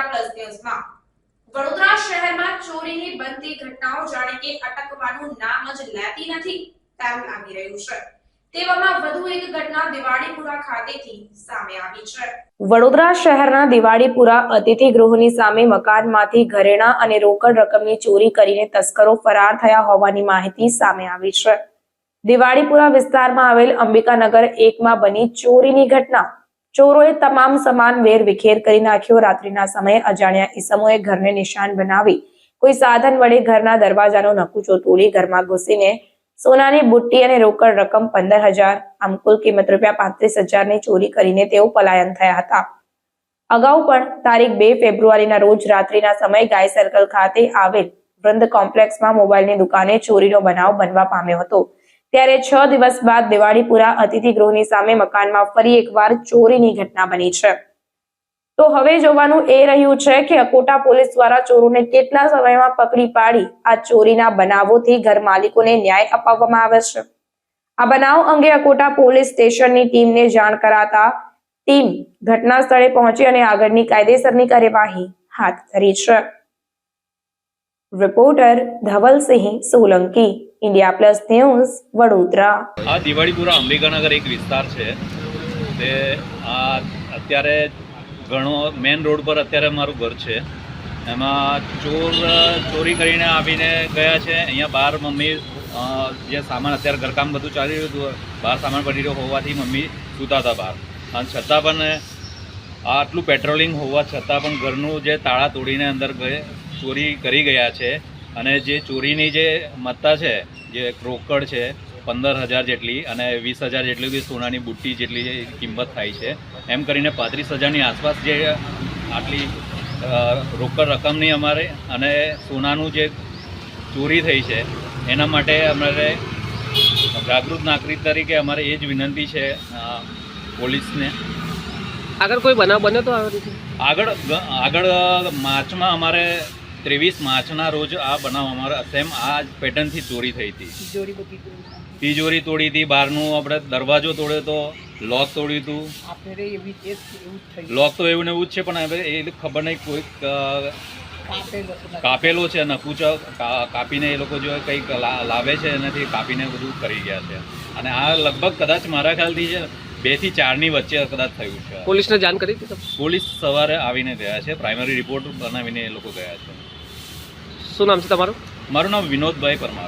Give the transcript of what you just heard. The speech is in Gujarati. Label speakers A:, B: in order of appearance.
A: પ્લસ ન્યૂઝમાં. વડોદરા શહેરમાં ચોરીની બનતી ઘટનાઓ જાણે કે અટકવાનું નામ જ લેતી નથી તેમ લાગી રહ્યું છે. છે. વડોદરા શહેરના દિવાળીપુરા અતિથિ ગૃહની સામે મકાનમાંથી ઘરેણા અને રોકડ રકમની ચોરી કરીને તસ્કરો ફરાર થયા હોવાની માહિતી સામે આવી છે. દિવાળીપુરા વિસ્તારમાં આવેલ અંબિકાનગર એકમાં બની ચોરીની ઘટના ચોરોએ તમામ સામાન વેર વિખેર કરી નાખ્યો. રાત્રિના સમયે અજાણ્યા ઈસમોએ ઘરને નિશાન બનાવી. કોઈ સાધન વડે ઘરના દરવાજાનો નકુચો તોડી ઘરમાં ઘૂસીને સોનાની બુટ્ટી અને રોકડ રકમ પંદર હજાર, આમ કુલ કિંમત રૂપિયા પાંત્રીસ હજારની ચોરી કરીને તેઓ પલાયન થયા હતા. અગાઉ પણ તારીખ બે ફેબ્રુઆરીના રોજ રાત્રિના સમયે ગાય સર્કલ ખાતે આવેલ વૃંદ કોમ્પ્લેક્સમાં મોબાઈલની દુકાને ચોરીનો બનાવ બનવા પામ્યો હતો. ત્યારે છ દિવસ બાદ દિવાળીપુરા અતિથિ ગૃહની સામે મકાનમાં ફરી એકવાર ચોરીની ઘટના બની છે. તો હવે જોવાનું એ રહ્યું છે કે અકોટા પોલીસ દ્વારા ચોરોને કેટલા સમયમાં પકડી પાડી આ ચોરીના બનાવોથી ઘર માલિકોને ન્યાય અપાવવામાં આવે છે. આ બનાવ અંગે અકોટા પોલીસ સ્ટેશનની ટીમને જાણ કરાતા ટીમ ઘટના સ્થળે પહોંચી અને આગળની કાયદેસરની કાર્યવાહી હાથ ધરી છે. Reporter Dhavalsinh Solanki India plus news Vadodara.
B: આ દિવાળીપુરા અંબિકાનગર એક વિસ્તાર છે. તે આ અત્યારે ઘણો મેન રોડ પર અત્યારે મારું ઘર છે. એમાં ચોર, ચોરી કરીને આવીને ગયા છે. અહીંયા બહાર મમ્મી જે સામાન અત્યારે ઘરકામ બધું ચાલી રહ્યું હતું બહાર સામાન પડી રહ્યો હોવાથી મમ્મી સૂતા હતા બહાર. અને છતાં પણ આટલું પેટ્રોલિંગ હોવા છતાં પણ ઘરનું જે તાળા તોડીને અંદર ગયે, ચોરી કરી ગયા છે. અને જે ચોરીની જે મત્તા છે જે રોકડ છે પંદર હજાર જેટલી અને વીસ હજાર જેટલી બી સોનાની બુટ્ટી જેટલી કિંમત થાય છે એમ કરીને પાંત્રીસ હજારની આસપાસ જે આટલી રોકડ રકમની અમારે અને સોનાનું જે ચોરી થઈ છે એના માટે અમારે જાગૃત નાગરિક તરીકે અમારે એ જ વિનંતી છે પોલીસને.
C: આગળ કોઈ બનાવ બન્યો તો
B: આગળ આગળ માર્ચમાં અમારે ત્રેવીસ માર્ચના રોજ આ બનાવ અમારા સેમ આ પેટર્નથી ચોરી થઈ હતી. તિજોરી તોડી હતી બહારનું આપણે દરવાજો તોડ્યો તો લોક તોડ્યું હતું. લોક તો એવું ને એવું જ છે પણ એ ખબર નહીં કોઈ કાપેલો છે નકુચો કાપીને એ લોકો જો કંઈક લાવે છે એનાથી કાપીને બધું કરી ગયા છે. અને આ લગભગ કદાચ મારા ખ્યાલથી છે બેથી ચારની વચ્ચે કદાચ થયું છે.
C: પોલીસને જાણ કરી
B: પોલીસ સવારે આવીને ગયા છે પ્રાઇમરી રિપોર્ટ બનાવીને એ લોકો ગયા છે.
C: શું નામ છે તમારું?
B: મારું નામ વિનોદભાઈ પરમાર.